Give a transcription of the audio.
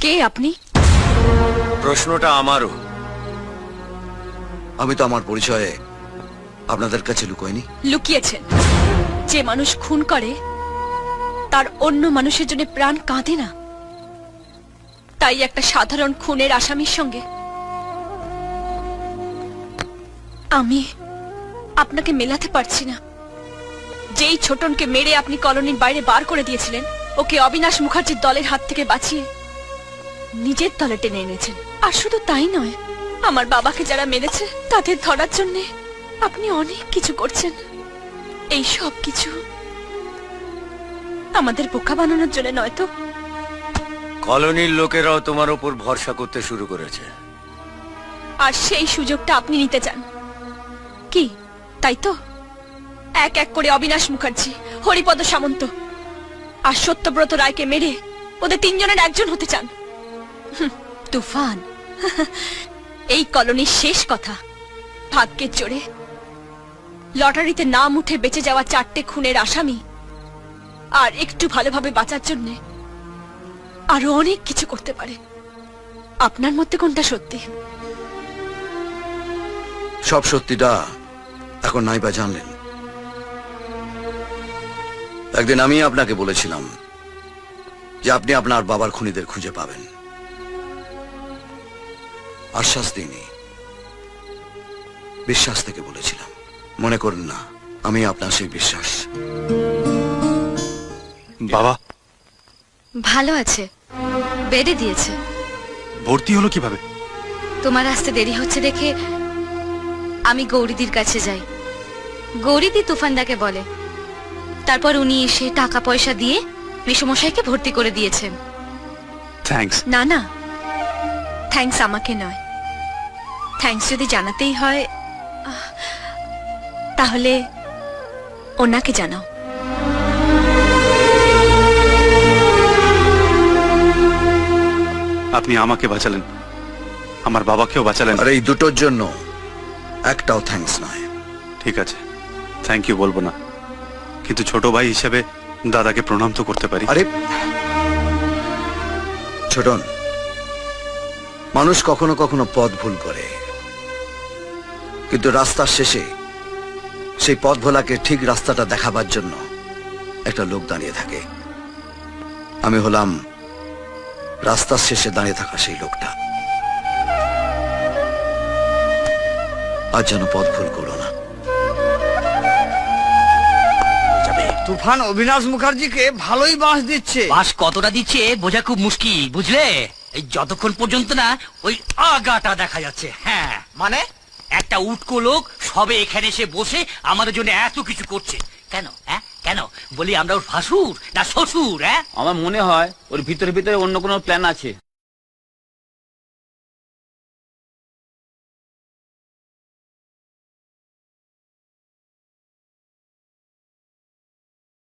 কে আপনি? প্রশ্নটা আমারও। আমি তো আমার পরিচয়ে আপনাদের কাছে লুকোয়নি লুকিয়েছেন। যে মানুষ খুন করে তার অন্য মানুষের জন্য প্রাণ কাঁদে না। তাই একটা সাধারণ খুনের আসামির সঙ্গে আমি আপনাকে মেলাতে পারছি না। যেই ছোটনকে মেরে আপনি কলোনির বাইরে বার করে দিয়েছিলেন ওকে অবিনাশ মুখার্জির দলের হাত থেকে বাঁচিয়ে নিজের দলে টেনে এনেছেন। আর শুধু তাই নয় আমার বাবাকে যারা মেরেছে তাদের ধরার জন্যে আপনি অনেক কিছু করছেন। এই সব কিছু আমাদের বোকা বানানোর জন্য নয় তো? কলোনির লোকেরাও তোমার উপর ভরসা করতে শুরু করেছে। আর সেই সুযোগটা আপনি নিতে চান। কি তাই তো? এক এক করে অবিনাশ মুখার্জি হরিপদ সামন্ত আর সত্যব্রত রায়কে মেরে ওদের তিনজনের একজন হতে চান। তুফান। এই কলোনির শেষ কথা। ভাগ্যের জোরে। লটারিতে নাম উঠে বেঁচে যাওয়া চারটে খুনের আসামি। আর একটু ভালোভাবে বাঁচার জন্যে আরও অনেক কিছু করতে পারে। আপনার মধ্যে কোনটা সত্যি? সব সত্যিটা এখন নাই বা জানলেন। একদিন আমি আপনাকে বলেছিলাম যে আপনি আপনার বাবার খুনিদের খুঁজে পাবেন। আশ্বাস দিইনি। বিশ্বাস থেকে বলেছিলাম মনে করুন না আমি আপনার সেই বিশ্বাস। বাবা। ভালো আছে বেডে দিয়েছে। ভর্তি হলো কীভাবে? তোমার আসতে দেরি হচ্ছে দেখে আমি গৌরীদির কাছে যাই। গৌরীদি তুফানদাকে বলে তারপর উনি এসে টাকা পয়সা দিয়ে মেসমশাইকে ভর্তি করে দিয়েছেন। থ্যাঙ্কস না না থ্যাঙ্কস আমাকে নয়। থ্যাঙ্কস যদি জানাতেই হয় তাহলে ওনাকে জানাও। আপনি আমাকে বাঁচালেন। আমার বাবাকেও বাঁচালেন। আর এই দুটোর জন্য একটাও থ্যাঙ্কস নয়। ঠিক আছে। থ্যাংক ইউ বলব না। কিন্তু ছোট ভাই হিসেবে দাদাকে প্রণাম তো করতে পারি। আরে ছোটন মানুষ কখনো কখনো পথ ভুল করে। কিন্তু রাস্তার শেষে সেই পথ ভোলাকে ঠিক রাস্তাটা দেখাবার জন্য একটা লোক দাঁড়িয়ে থাকে। আমি হলাম রাস্তার শেষে দাঁড়িয়ে থাকা সেই লোকটা। আর যেন পথ ভুল করো না। তুফান অবিনাশ মুখার্জিকে ভালোই বাঁশ দিচ্ছে। বাস কতটা দিচ্ছে বোঝা খুব মুশকিল বুঝলে? এই যতক্ষণ পর্যন্ত না ওই আগাটা দেখা যাচ্ছে হ্যাঁ। মানে? একটা উটকো লোক সবে এখানে এসে বসে আমাদের জন্য এত কিছু করছে। কেন হ্যাঁ? কেন? বলি আমরা ওর ভাসুর না শ্বশুর হ্যাঁ? আমার মনে হয় ওর ভিতরে ভিতরে অন্য কোনো প্ল্যান আছে।